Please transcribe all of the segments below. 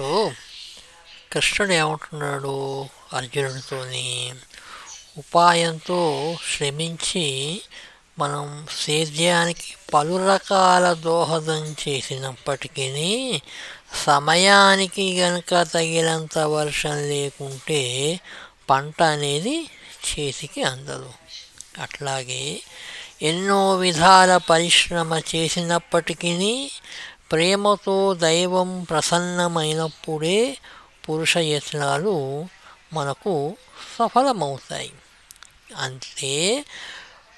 ఇప్పుడు కృష్ణుడు ఏమంటున్నాడు అర్జునుడితోని ఉపాయంతో శ్రమించి మనం సేద్యానికి పలు రకాల దోహదం చేసినప్పటికీ సమయానికి గనక తగినంత వర్షం లేకుంటే పంట అనేది చేతికి అందదు. అట్లాగే ఎన్నో విధాల పరిశ్రమ చేసినప్పటికీ ప్రేమతో దైవం ప్రసన్నమైనప్పుడే పురుష యత్నాలు మనకు సఫలమవుతాయి. అంతే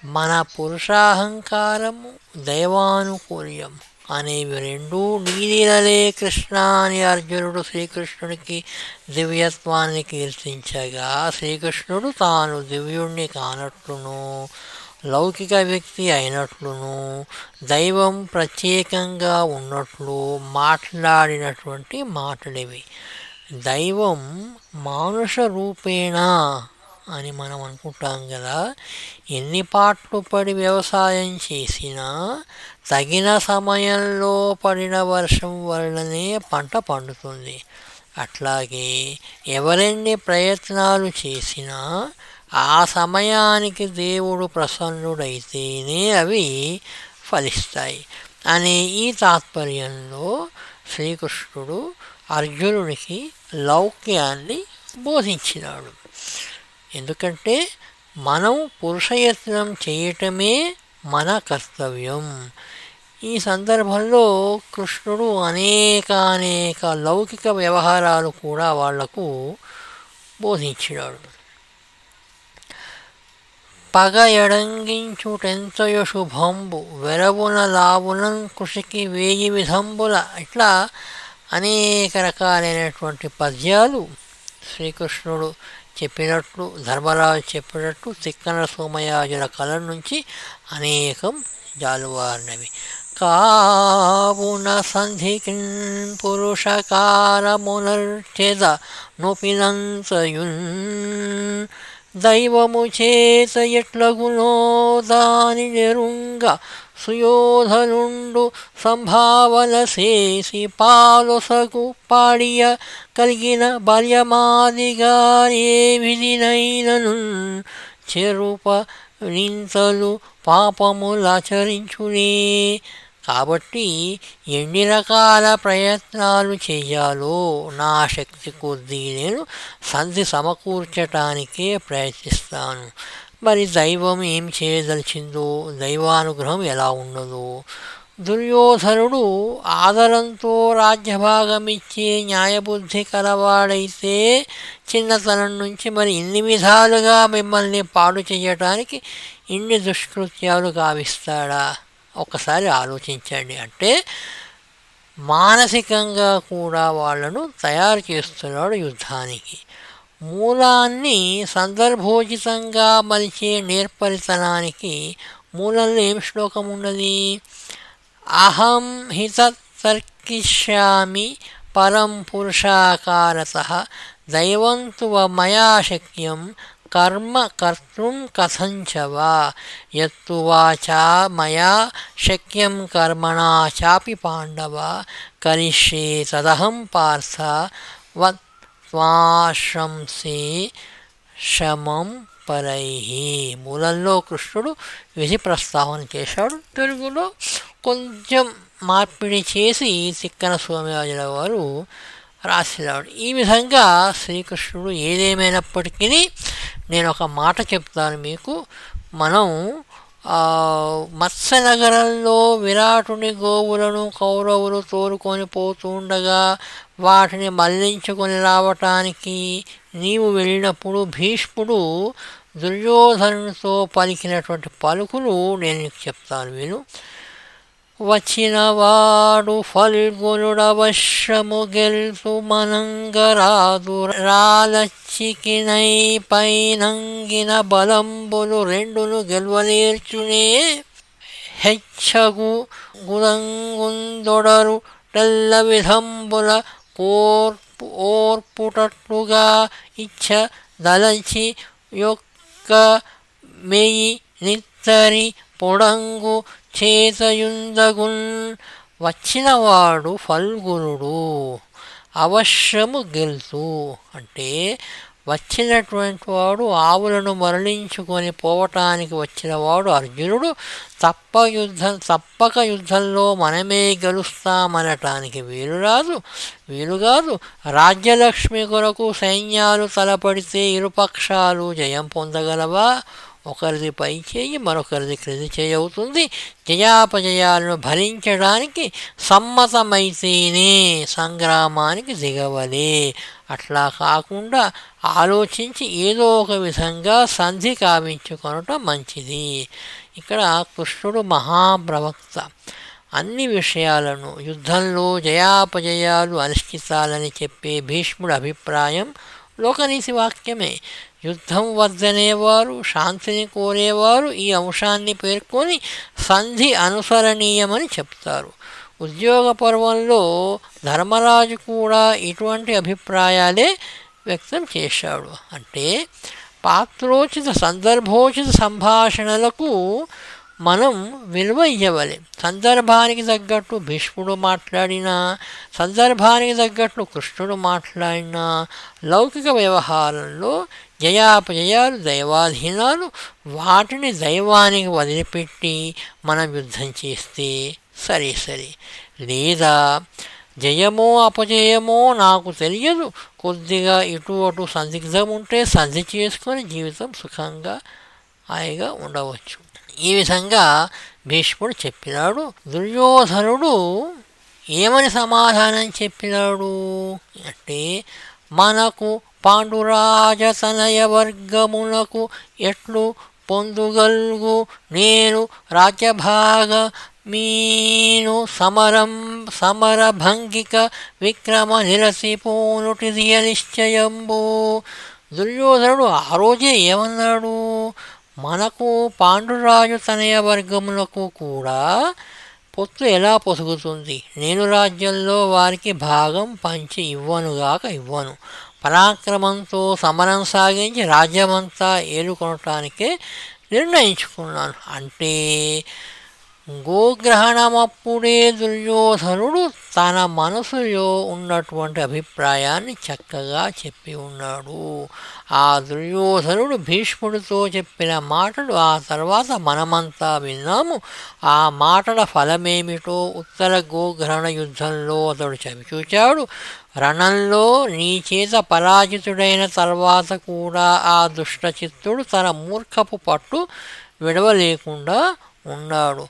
మన పురుషాహంకారము దైవానుకూల్యం అనేవి రెండూ నీలిలలే కృష్ణ అని అర్జునుడు శ్రీకృష్ణుడికి దివ్యత్వాన్ని కీర్తించగా శ్రీకృష్ణుడు తాను దివ్యుణ్ణి కానట్లును. లౌకిక వ్యక్తి అయినట్లును దైవం ప్రత్యేకంగా ఉన్నట్లు మాట్లాడినటువంటి మాటలివి. దైవం మానుష రూపేణా అని మనం అనుకుంటాం కదా ఎన్ని పాటలు పడి వ్యవసాయం చేసినా తగిన సమయంలో పడిన వర్షం వల్లనే పంట పండుతుంది. అట్లాగే ఎవరెన్ని ప్రయత్నాలు చేసినా ఆ సమయానికి దేవుడు ప్రసన్నుడైతేనే అవి ఫలిస్తాయి. అనే ఈ తాత్పర్యంలో శ్రీకృష్ణుడు అర్జునుడికి లౌక్యాన్ని బోధించినాడు. ఎందుకంటే మనం పురుషయత్నం చేయటమే మన కర్తవ్యం. ఈ సందర్భంలో కృష్ణుడు అనేక అనేక లౌకిక వ్యవహారాలు కూడా వాళ్ళకు బోధించినాడు. పగ ఎడంగించుటెంతయు శుభంబు వెరవున లావునం కృషికి వేయి విధంబుల. ఇట్లా అనేక రకాలైనటువంటి పద్యాలు శ్రీకృష్ణుడు చెప్పినట్లు ధర్మరాజు చెప్పినట్లు తిక్కన సోమయాజుల కళ నుంచి అనేకం జాలువారినవి. కావున సంధికి పురుషకారమునర్చెద నొపినంతయున్ దైవము చేత ఎట్లగునో దాని నెరుంగ సుయోధనుండు సంభావన చేసి పాలొసగు పాడియ కలిగిన బల్యమాదిగా ఏ విధినైనను చెరుప నింతలు పాపములాచరించునే కాబట్టి ఎన్ని రకాల ప్రయత్నాలు చేయాలో నా శక్తి కొద్దీ నేను సంధి సమకూర్చటానికే ప్రయత్నిస్తాను. మరి దైవం ఏం చేయదలిచిందో దైవానుగ్రహం ఎలా ఉండదో దుర్యోధనుడు ఆదరంతో రాజ్యభాగం ఇచ్చే న్యాయబుద్ధి కలవాడైతే చిన్నతనం నుంచి మరి ఇన్ని విధాలుగా మిమ్మల్ని పాడు చేయటానికి ఇన్ని దుష్కృత్యాలు కావిస్తాడా ఒకసారి ఆలోచించండి. అంటే మానసికంగా కూడా వాళ్ళను తయారు చేస్తున్నాడు యుద్ధానికి. మూలాన్ని సందర్భోచితంగా మలిచే నేర్పరితనానికి మూలంలో ఏం శ్లోకం ఉన్నది? అహం హిత తర్కిష్యామి పరం పురుషాకారత దైవంతువ మయా శక్యం కర్మ కర్తుం కథంచవా. యత్తు మయా శక్యం కర్మణా చాపి పాండవ. కరిష్యే తదహం పార్థ. వత్ త్వాశంసే శమం పరై. మూలంలో కృష్ణుడు విధి ప్రస్తావన చేశాడు. తెలుగులో కొంచెం మార్పిడి చేసి తిక్కన స్వామిరాజుల వారు రాసేవాడు ఈ విధంగా శ్రీకృష్ణుడు ఏదేమైనప్పటికీ నేను ఒక మాట చెప్తాను మీకు. మనం మత్స్యనగరంలో విరాటుని గోవులను కౌరవులు తోలుకొని పోతుండగా వాటిని మళ్ళించుకొని రావటానికి నీవు వెళ్ళినప్పుడు భీష్ముడు దుర్యోధనుతో పలికినటువంటి పలుకులు నేను చెప్తాను విను. వచ్చినవాడు ఫల్గునుడవశ్యము గెల్సు మనంగరాదు రాలచ్చికినై పైనంగిన బలంబులు రెండును గెల్వనేర్చునే హెచ్చగు గుదంగుందొడరు తెల్ల విధంబుల కోర్పు ఓర్పుటట్లుగా ఇచ్చ దలచి యొక్క మెయి నిత్తరి పొడంగు చేతయుందగున్ వచ్చినవాడు ఫల్గురుడు అవశ్యము గెలుతు అంటే వచ్చినటువంటి వాడు ఆవులను మరలించుకొని పోవటానికి వచ్చినవాడు అర్జునుడు తప్ప యుద్ధం తప్పక యుద్ధంలో మనమే గెలుస్తామనటానికి వీలు రాదు వీలు కాదు రాజ్యలక్ష్మి కొరకు సైన్యాలు తలపడితే ఇరుపక్షాలు జయం పొందగలవా? ఒకరిది పై చేయి మరొకరిది క్రింది చేయి అవుతుంది జయాపజయాలను భరించడానికి సమ్మతమైతేనే సంగ్రామానికి దిగవలే. అట్లా కాకుండా ఆలోచించి ఏదో ఒక విధంగా సంధి కావించుకొనటం మంచిది. ఇక్కడ కృష్ణుడు మహాప్రవక్త. అన్ని విషయాలను యుద్ధంలో జయాపజయాలు అనిశ్చితాలని చెప్పే భీష్ముడి అభిప్రాయం లోకనీతి వాక్యమే యుద్ధం వద్దనేవారు శాంతిని కోరేవారు ఈ అంశాన్ని పేర్కొని సంధి అనుసరణీయమని చెప్తారు. ఉద్యోగ పర్వంలో ధర్మరాజు కూడా ఇటువంటి అభిప్రాయాలే వ్యక్తం చేశాడు. అంటే పాత్రోచిత సందర్భోచిత సంభాషణలకు మనం విలువ ఇవ్వాలి సందర్భానికి తగ్గట్టు భీష్ముడు మాట్లాడినా సందర్భానికి తగ్గట్టు కృష్ణుడు మాట్లాడినా లౌకిక వ్యవహారంలో జయాపజయాలు దైవాధీనాలు వాటిని దైవానికి వదిలిపెట్టి మనం యుద్ధం చేస్తే సరే సరే. లేదా జయమో అపజయమో నాకు తెలియదు. కొద్దిగా ఇటు అటు సందిగ్ధం ఉంటే సంధి చేసుకొని జీవితం సుఖంగా హాయిగా ఉండవచ్చు. ఈ విధంగా భీష్ముడు చెప్పినాడు దుర్యోధనుడు ఏమని సమాధానం చెప్పినాడు అంటే మనకు పాండురాజతనయ వర్గమునకు ఎట్లు పొందుగల్గు? నేను రాజ్యభాగ మీను సమరం సమరభంగిక విక్రమ నిరసిపోనుటిది నిశ్చయంబు దుర్యోధనుడు ఆ రోజే ఏమన్నాడు? మనకు పాండురాజు తనయ వర్గములకు కూడా పొత్తు ఎలా పొసుగుతుంది? నేను రాజ్యంలో వారికి భాగం పంచి ఇవ్వనుగాక ఇవ్వను. పరాక్రమంతో సమరం సాగించి రాజ్యమంతా ఏలుకొనటానికే నిర్ణయించుకున్నాను. అంటే గోగ్రహణమప్పుడే దుర్యోధనుడు తన మనసులో ఉన్నటువంటి అభిప్రాయాన్ని చక్కగా చెప్పి ఉన్నాడు. ఆ దుర్యోధనుడు భీష్ముడితో చెప్పిన మాటలు ఆ తర్వాత మనమంతా విన్నాము. ఆ మాటల ఫలమేమిటో ఉత్తర గోగ్రహణ యుద్ధంలో అతడు చవిచూచాడు రణంలో నీ చేత పరాజితుడైన తర్వాత కూడా ఆ దుష్టచిత్తుడు తన మూర్ఖపు పట్టు విడవలేకుండా ఉన్నాడు.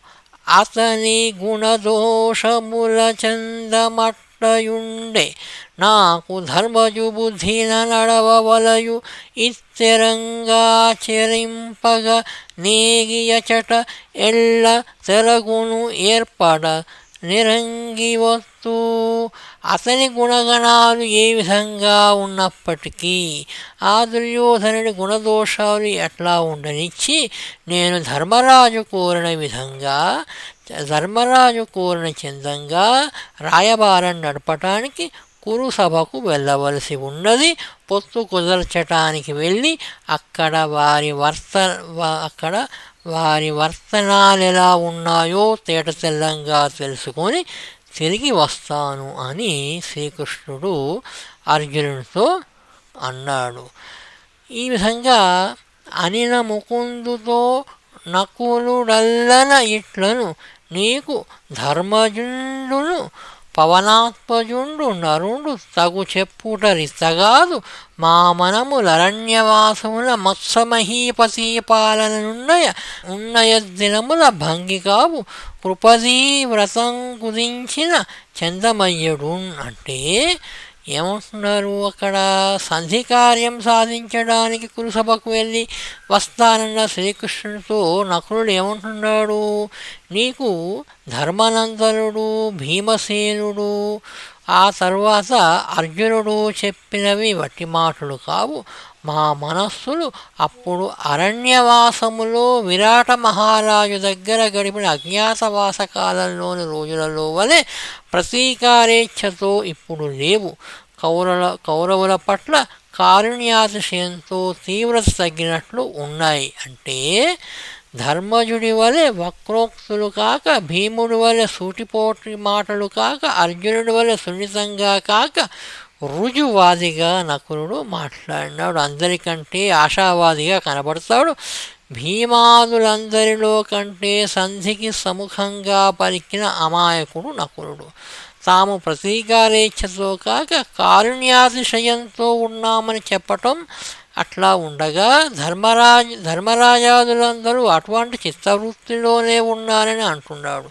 అతని గుణదోషముల చందమట్టయుండే నాకు ధర్మజు బుద్ధిన నడవవలయు ఇత్తెరంగా చెరింపగ నేగియచట ఎల్ల తెరగును ఏర్పడ. నిరంగి నిరంగివత్తు అతని గుణగణాలు ఏ విధంగా ఉన్నప్పటికీ ఆ దుర్యోధనుడి గుణదోషాలు ఎట్లా ఉండనిచ్చి నేను ధర్మరాజు కోరిన విధంగా ధర్మరాజు కోరిన చందంగా రాయబారం నడపటానికి కురు సభకు వెళ్ళవలసి ఉన్నది. పొత్తు కుదర్చటానికి వెళ్ళి అక్కడ వారి వర్త అక్కడ వారి వర్తనాలు ఎలా ఉన్నాయో తేట తెల్లంగా తెలుసుకొని తిరిగి వస్తాను అని శ్రీకృష్ణుడు అర్జునుడితో అన్నాడు. ఈ విధంగా అనిన ముకుందుతో నకులుడల్లన ఇట్లను నీకు ధర్మజుండును పవనాత్మజుండు నరుండు తగు చెప్పుటరిస్తగాదు మా మనములరణ్యవాసముల మత్సమహీపతి పాలననున్నయ ఉన్నయ దినముల భంగికావు కృపదీ వ్రతం కుదించిన చందమయ్యడు అంటే ఏమంటున్నారు? అక్కడ సంధి కార్యం సాధించడానికి కురుసభకు వెళ్ళి వస్తానన్న శ్రీకృష్ణుడితో నకులుడు ఏమంటున్నాడు? నీకు ధర్మనందనుడు భీమసేనుడు ఆ తర్వాత అర్జునుడు చెప్పినవి వట్టి మాటలు కావు. మా మనస్సులు అప్పుడు అరణ్యవాసములో విరాట మహారాజు దగ్గర గడిపిన అజ్ఞాతవాస కాలంలోని రోజులలో వలె ప్రతీకారేచ్ఛతో ఇప్పుడు లేవు. కౌరల కౌరవుల పట్ల కారుణ్యాతిశయంతో తీవ్రత తగ్గినట్లు ఉన్నాయి. అంటే ధర్మజుడి వలె వక్రోక్తులు కాక భీముడి వలె సూటిపోటి మాటలు కాక అర్జునుడి వలె సున్నితంగా కాక రుజువాదిగా నకులుడు మాట్లాడినాడు. అందరికంటే ఆశావాదిగా కనబడతాడు. భీమాదులందరిలో కంటే సంధికి సముఖంగా పలికిన అమాయకుడు నకులుడు. తాము ప్రతీకారేచ్ఛతో కాక కారుణ్యాతిశయంతో ఉన్నామని చెప్పటం అట్లా ఉండగా ధర్మరాజ ధర్మరాజాదులందరూ అటువంటి చిత్తవృత్తిలోనే ఉన్నారని అంటున్నాడు.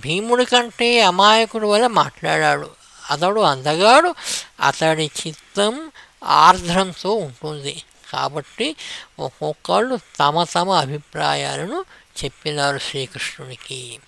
భీముడి కంటే అమాయకుడు వల్ల మాట్లాడాడు. అతడు అందగాడు అతడి చిత్తం ఆర్ద్రంతో ఉంటుంది. కాబట్టి ఒక్కొక్కళ్ళు తమ తమ అభిప్రాయాలను చెప్పినారు శ్రీకృష్ణునికి.